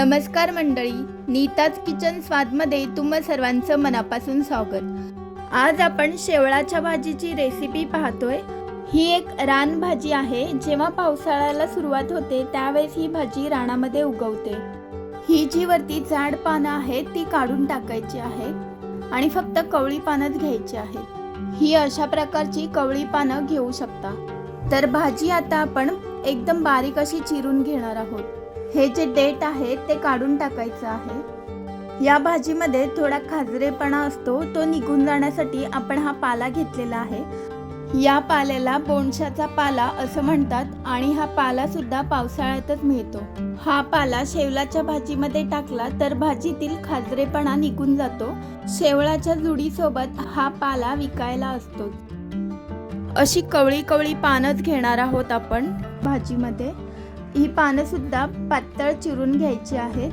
नमस्कार मंडळी नीताज किचन स्वादमध्ये तुम्हा सर्वांचं मनापासून स्वागत. आज आपण शेवळाच्या भाजीची रेसिपी पाहतोय. ही एक रान भाजी आहे. जेव्हा पावसाळ्याला सुरुवात होते त्यावेळेस ही भाजी रानामध्ये उगवते. ही जी वरती जाड पानं आहेत ती काढून टाकायची आहेत आणि फक्त कवळी पानंच घ्यायची आहेत. ही अशा प्रकारची कवळी पानं घेऊ शकता. तर भाजी आता आपण एकदम बारीक अशी चिरून घेणार आहोत. हे जे डेट आहे ते काढून टाकायचं आहे. या भाजीमध्ये थोडा खाजरेपणा असतो तो निघून जाण्यासाठी आपण हा पाला घेतलेला आहे. या पाल्याला बोंडशाचा पाला असं म्हणतात आणि हा पाला सुद्धा पावसाळ्यातच मिळतो. हा पाला शेवलाच्या भाजीमध्ये टाकला तर भाजीतील खाजरेपणा निघून जातो. शेवळाच्या जुडीसोबत हा पाला विकायला असतो. अशी कवळी कवळी पानच घेणार आहोत आपण भाजीमध्ये. ही पानं सुद्धा पातळ चिरून घ्यायची आहेत.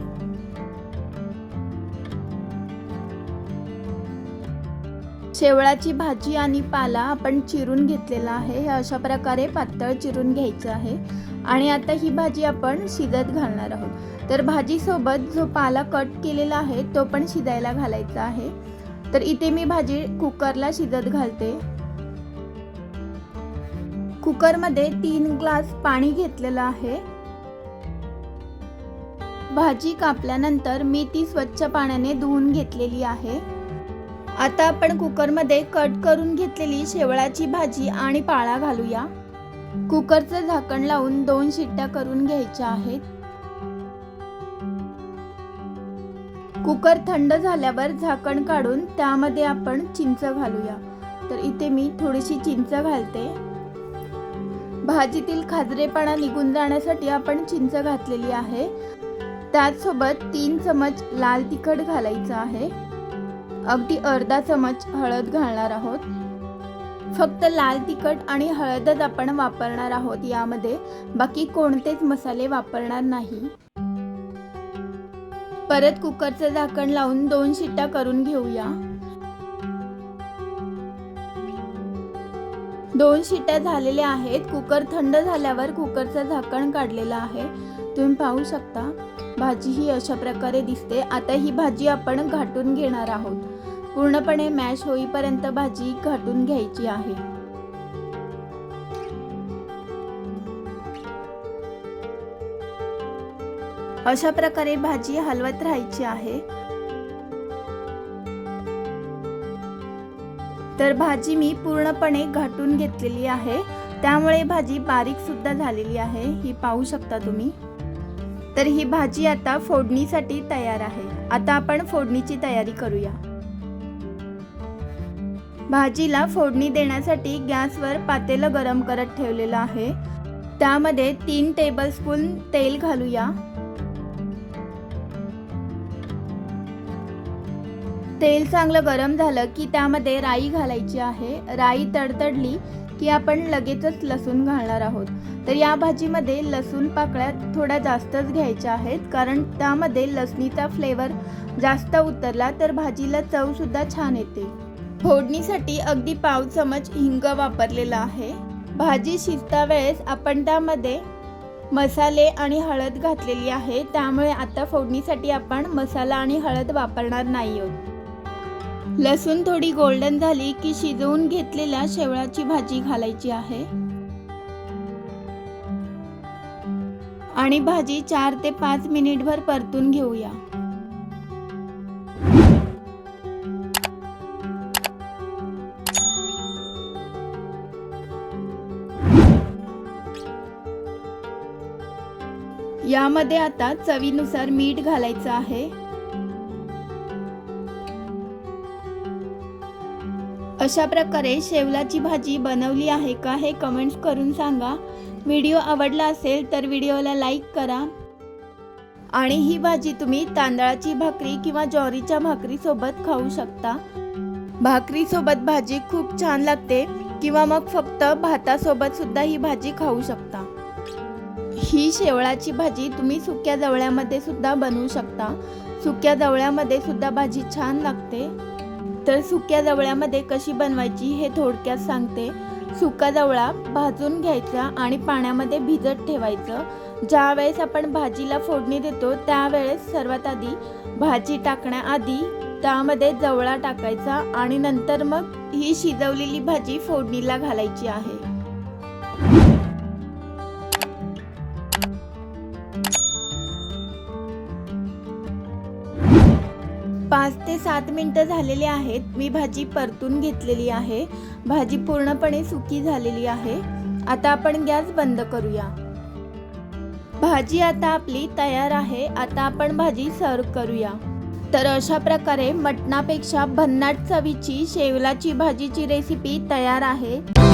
शेवळाची भाजी आणि पाला आपण चिरून घेतलेला आहे. हे अशा प्रकारे पातळ चिरून घ्यायचं आहे. आणि आता ही भाजी आपण शिजत घालणार आहोत. तर भाजीसोबत जो पाला कट केलेला आहे तो पण शिजायला घालायचा आहे. तर इथे मी भाजी कुकरला शिजत घालते. कुकरमध्ये तीन ग्लास पाणी घेतलेलं आहे. भाजी कापल्यानंतर मी ती स्वच्छ पाण्याने धुवून घेतलेली आहे. आता आपण कुकरमध्ये कट करून घेतलेली शेवळाची भाजी आणि पाळा घालूया. कुकरचं झाकण लावून दोन शिट्ट्या करून घ्यायच्या आहेत. कुकर थंड झाल्यावर झाकण काढून त्यामध्ये आपण चिंच घालूया. तर इथे मी थोडीशी चिंच घालते. भाजीतील खाजरेपणा निघून जाण्यासाठी आपण चिंच घातलेली आहे. त्याचसोबत तीन चमच लाल तिखट घालायचं आहे. अगदी अर्धा चमच हळद घालणार आहोत. फक्त लाल तिखट आणि हळदच आपण वापरणार आहोत यामध्ये. बाकी कोणतेच मसाले वापरणार नाही. परत कुकरचं झाकण लावून दोन शिट्ट्या करून घेऊया. दोन शिट्या झालेल्या आहेत. कुकर थंड झाल्यावर कुकरचं झाकण काढलेलं आहे. तुम्ही पाहू शकता भाजी ही अशा प्रकारे दिसते. आता ही भाजी आपण घाटून घेणार आहोत. पूर्णपणे मॅश होईपर्यंत भाजी घाटून घ्यायची आहे. अशा प्रकारे भाजी हलवत राहायची आहे. तर भाजी मी पूर्णपणे घाटून घेतलेली आहे. त्यामुळे भाजी बारीक सुद्धा झालेली आहे. ही पाहू शकता तुम्ही. तर ही भाजी आता फोडणीसाठी तयार आहे. आता आपण फोडणीची तयारी करूया. भाजीला फोडणी देण्यासाठी गॅसवर पातेलं गरम करत ठेवलेलं आहे. त्यामध्ये तीन टेबलस्पून तेल घालूया. तेल चांगलं गरम झालं की त्यामध्ये राई घालायची आहे. राई तडतडली की आपण लगेचच लसूण घालणार आहोत. तर या भाजीमध्ये लसूण पाकळ्या थोड्या जास्तच घ्यायच्या आहेत. कारण त्यामध्ये लसणीचा फ्लेवर जास्त उतरला तर भाजीला चवसुद्धा छान येते. फोडणीसाठी अगदी पाव चमच हिंग वापरलेला आहे. भाजी शिजता वेळेस आपण त्यामध्ये मसाले आणि हळद घातलेली आहे. त्यामुळे आता फोडणीसाठी आपण मसाला आणि हळद वापरणार नाही आहोत. लसूण थोडी गोल्डन झाली की शिजवून घेतलेल्या शेवळाची भाजी घालायची आहे. आणि भाजी चार ते पाच मिनिटभर परतून घेऊया. यामध्ये आता चवीनुसार मीठ घालायचं आहे. अशा प्रकारे शेवलाची भाजी बनवली आहे का हे कमेंट्स करून सांगा. व्हिडिओ आवडला असेल तर व्हिडिओला लाईक करा. आणि ही भाजी तुम्ही तांदळाची भाकरी किंवा ज्वारीच्या भाकरीसोबत खाऊ शकता. भाकरीसोबत भाजी खूप छान लागते किंवा मग फक्त भातासोबत सुद्धा ही भाजी खाऊ शकता. ही शेवळाची भाजी तुम्ही सुक्या जवळ्यामध्ये सुद्धा बनवू शकता. सुक्या जवळ्यामध्ये सुद्धा भाजी छान लागते. तर सुक्या जवळ्यामध्ये कशी बनवायची हे थोडक्यात सांगते. सुका जवळा भाजून घ्यायचा आणि पाण्यामध्ये भिजत ठेवायचं. ज्यावेळेस आपण भाजीला फोडणी देतो त्यावेळेस सर्वात आधी भाजी टाकण्याआधी त्यामध्ये जवळा टाकायचा आणि नंतर मग ही शिजवलेली भाजी फोडणीला घालायची आहे. पाच ते सात मिनटं झालेली आहेत. मी भाजी परतून घेतलेली आहे. भाजी पूर्णपणे सुकी झालेली आहे. आता आपण गॅस बंद करूया. भाजी आता आपली तयार आहे. आता आपण भाजी सर्व करूया. तर अशा प्रकारे मटणापेक्षा भन्नाट चवीची शेवलाची भाजीची रेसिपी तयार आहे.